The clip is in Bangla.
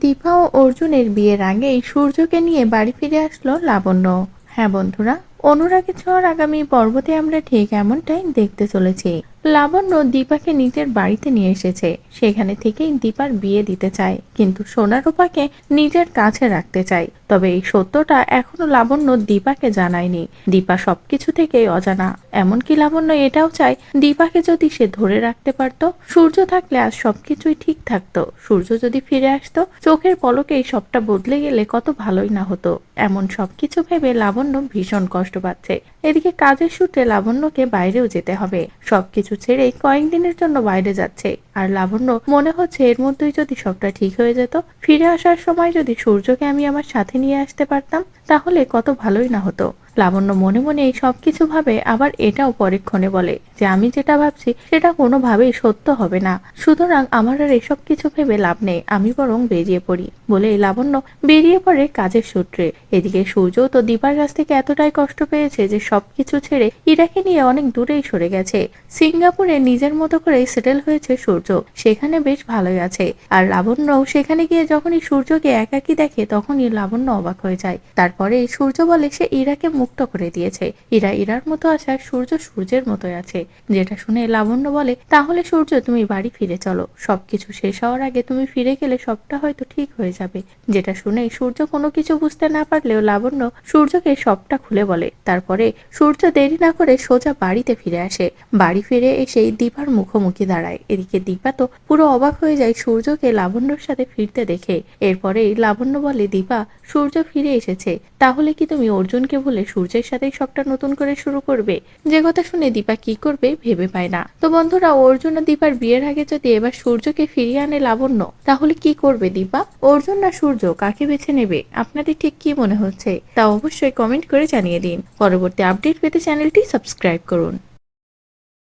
দীপা ও অর্জুনের বিয়ের আগেই সূর্যকে নিয়ে বাড়ি ফিরে আসলো লাবণ্য। হ্যাঁ বন্ধুরা অনুরাগের ছোঁয়ার আগামী পর্বতে আমরা ঠিক এমনটাই দেখতে চলেছি। লাবণ্য দীপাকে নিজের বাড়িতে নিয়ে এসেছে। সেখানে থেকেই দীপার বিয়ে দিতে চায়, কিন্তু সোনারূপাকে নিজের কাছে রাখতে চায়। তবে এই সত্যটা এখনও লাবণ্য দীপাকে জানায়নি। দীপা সবকিছু থেকেই অজানা। এমনকি লাবণ্য এটাও চায়, দীপাকে যদি সে ধরে রাখতে পারত, সূর্য থাকলে আজ সবকিছুই ঠিক থাকতো। সূর্য যদি ফিরে আসতো, চোখের পলকেই সবটা বদলে গেলে কত ভালোই না হতো। এমন সবকিছু ভেবে লাবণ্য ভীষণ কষ্ট পাচ্ছে। এদিকে কাজের সূত্রে লাবণ্যকে বাইরেও যেতে হবে। সবকিছু ছেড়ে কয়েকদিনের জন্য বাইরে যাচ্ছে। আর লাবণ্য মনে হচ্ছে এর মধ্যেই যদি সবটা ঠিক হয়ে যেত, ফিরে আসার সময় যদি সূর্যকে আমি আমার সাথে নিয়ে আসতে পারতাম, তাহলে কত ভালোই না হতো। লাবণ্য মনে মনে এই সবকিছু ভাবে আবার এটাও পরীক্ষণে বলে যে আমি যেটা ভাবছি সেটা কোনোভাবেই সত্য হবে না। সুতরাং আমার আর এসব কিছু ভেবে লাভ নেই, আমি বরং বেরিয়ে পড়ি বলে লাবণ্য বেরিয়ে পড়ে কাজের সূত্রে। এদিকে সূর্য তো দীপার কাছ থেকে এতটাই কষ্ট পেয়েছে যে সবকিছু ছেড়ে ইরাকে নিয়ে অনেক দূরেই সরে গেছে। সিঙ্গাপুরে নিজের মতো করে সেটেল হয়েছে সূর্য, সেখানে বেশ ভালোই আছে। আর লাবণ্যও সেখানে গিয়ে যখনই সূর্যকে একাকি দেখে তখনই লাবণ্য অবাক হয়ে যায়। তারপরে সূর্য বলে সে ইরাকে মুক্ত করে দিয়েছে। ইরা ইরার মতো আর সূর্য সূর্যের মতোই আছে। যেটা শুনে লাবণ্য বলে, তাহলে সূর্য, তুমি বাড়ি ফিরে চলো। সবকিছু শেষ হওয়ার আগে তুমি ফিরে গেলে সবটা হয়তো ঠিক হয়ে যাবে। যেটা শুনে সূর্য কোনো কিছু বুঝতে না পারলেও লাবণ্য সূর্যকে সবটা খুলে বলে। তারপরে সূর্য দেরি না করে সোজা বাড়িতে ফিরে আসে। বাড়ি ফিরে এসে দীপার মুখোমুখি দাঁড়ায়। এদিকে দীপা তো পুরো অবাক হয়ে যায় সূর্যকে লাবণ্যর সাথে ফিরতে দেখে। এরপরেই লাবণ্য বলে, দীপা, সূর্য ফিরে এসেছে। তাহলে কি তুমি অর্জুনকে বলে সূর্যের সাথেই সবটা নতুন করে শুরু করবে। যে কথা শুনে দীপা কি করবে ভেবে পায় না। তো বন্ধুরা, অর্জুন আর দীপার বিয়ের আগে যদি এবার সূর্যকে ফিরিয়ে আনে লাবণ্য, তাহলে কি করবে দীপা? অর্জুন না সূর্য, কাকে বেছে নেবে? আপনাদের ঠিক কি মনে হচ্ছে? তা অবশ্যই কমেন্ট করে জানিয়ে দিন। পরবর্তী আপডেট পেতে চ্যানেলটি সাবস্ক্রাইব করুন।